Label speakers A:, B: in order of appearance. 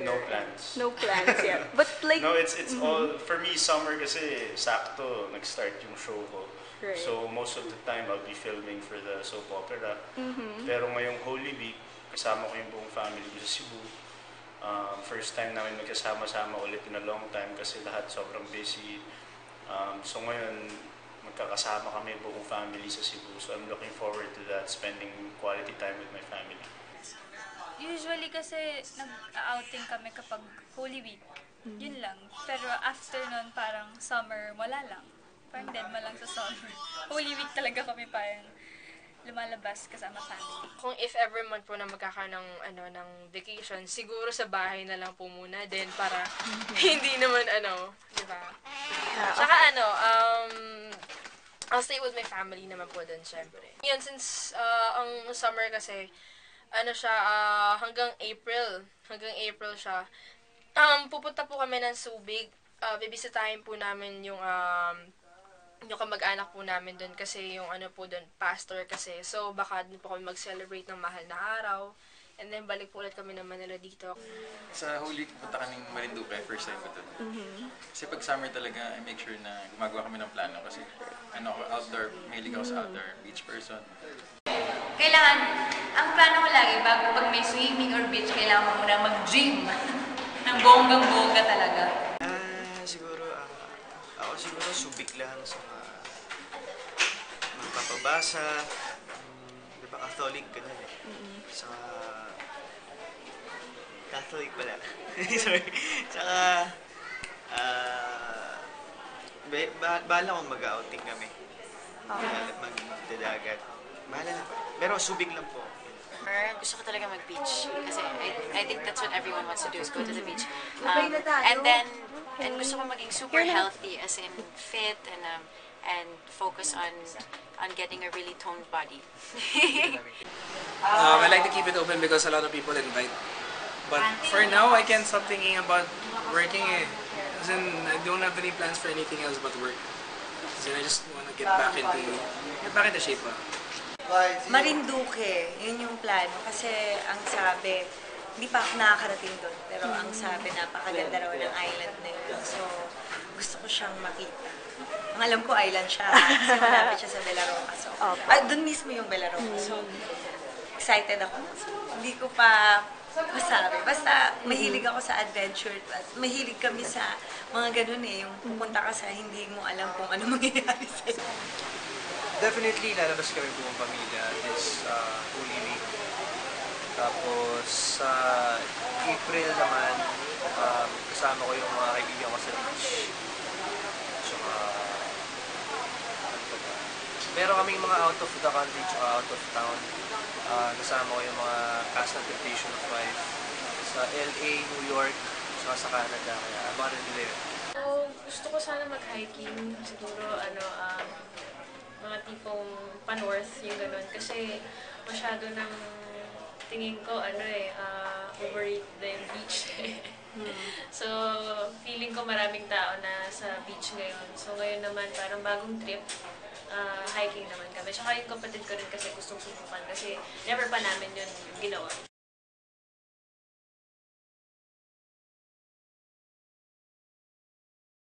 A: No plans.
B: No plans yet. But like,
A: No, it's it's all for me summer kasi sakto nag-start yung show ko.
B: Right.
A: So most of the time I'll be filming for the soap opera.
B: Mhm.
A: Pero ngayong Holy Week, kasama ko yung buong family ko sa Cebu. Um, first time namin magkasama-sama ulit in a long time kasi lahat sobrang busy. Um, so ngayon, magkakasama kami buong family sa Cebu. So I'm looking forward to that, spending quality time with my family.
C: Usually kasi nag-outing kami kapag Holy Week. Yun lang. Pero after nun, parang summer, wala lang. Parang dead ma lang sa summer. Holy Week talaga kami parang lumalabas kasama family.
D: Kung if ever man po na magkakaroon ng, ano, ng vacation, siguro sa bahay na lang po muna din para hindi naman ano, di ba? Tsaka ano, um, I'll stay with my family naman po dun, syempre. Yun, since uh, ang summer kasi, ano siya, ah, hanggang April. Hanggang April siya. Um, pupunta po kami ng Subic. Uh, bibisitahin po namin yung, um, yung kamag-anak po namin doon kasi yung ano po doon, pastor kasi. So, baka doon po kami mag-celebrate ng mahal na araw. And then, balik po ulit kami ng Manila dito.
E: Sa Holy, punta kaming Marinduque, first time ko doon. Kasi pag summer talaga, I make sure na gumagawa kami ng plano kasi ano ako, outdoor, mahilig ako sa outdoor, beach person.
F: Kailangan, ang plano ko lagi, bago pag may swimming or beach, kailangan mo muna mag-gym. ng bonggang-bongga talaga.
G: Ah, siguro, ah, ako siguro subik lang sa magpapabasa, um, di ba Catholic ka eh. Sa Catholic pala. Sorry. Saka, ah, ba ba bahala kung mag-outing kami. Bahala magdadagat. Bahala na. Pero subik lang po.
H: Or gusto ko talaga mag-beach. Kasi I, I think that's what everyone wants to do is go to the beach. Um, and then, and gusto ko maging super healthy as in fit and um, and focus on on getting a really toned body.
I: Um, I like to keep it open because a lot of people invite. But for now, I can't stop thinking about working. Eh. As in, I don't have any plans for anything else but work. As in, I just want to get back into get back into shape. ah.
J: Marinduque, yun yung plano. Kasi ang sabi, hindi pa ako nakakarating doon. Pero ang sabi, napakaganda raw ng island na yun. So, gusto ko siyang makita. Ang alam ko, island siya. Kasi malapit siya sa Belaroca. So,
B: Opo.
J: ah, doon mismo yung Belaroca. So, excited ako. So, hindi ko pa masabi. Basta, mahilig ako sa adventure. At mahilig kami sa mga ganun eh. Yung pupunta ka sa hindi mo alam kung ano mangyayari sa'yo.
G: Definitely, lalabas kami buong pamilya this uh, Holy Week. Tapos, sa April naman, um, kasama ko yung mga kaibigan ko sa beach. Tsaka, ano? Meron kaming mga out of the country tsaka out of town. Uh, kasama ko yung mga cast ng Temptation of Five sa LA, New York, tsaka sa Canada. Kaya abangan nila yun.
D: So, gusto ko sana mag-hiking. Siguro, ano, um, mga tipong pa-north, yung ganun. Kasi masyado ng tingin ko, ano eh, uh, overrated na yung beach. so, feeling ko maraming tao na sa beach ngayon. So, ngayon naman, parang bagong trip. uh, hiking naman kami. Tsaka yung kapatid ko rin kasi gustong subukan kasi never pa namin yun ginawa.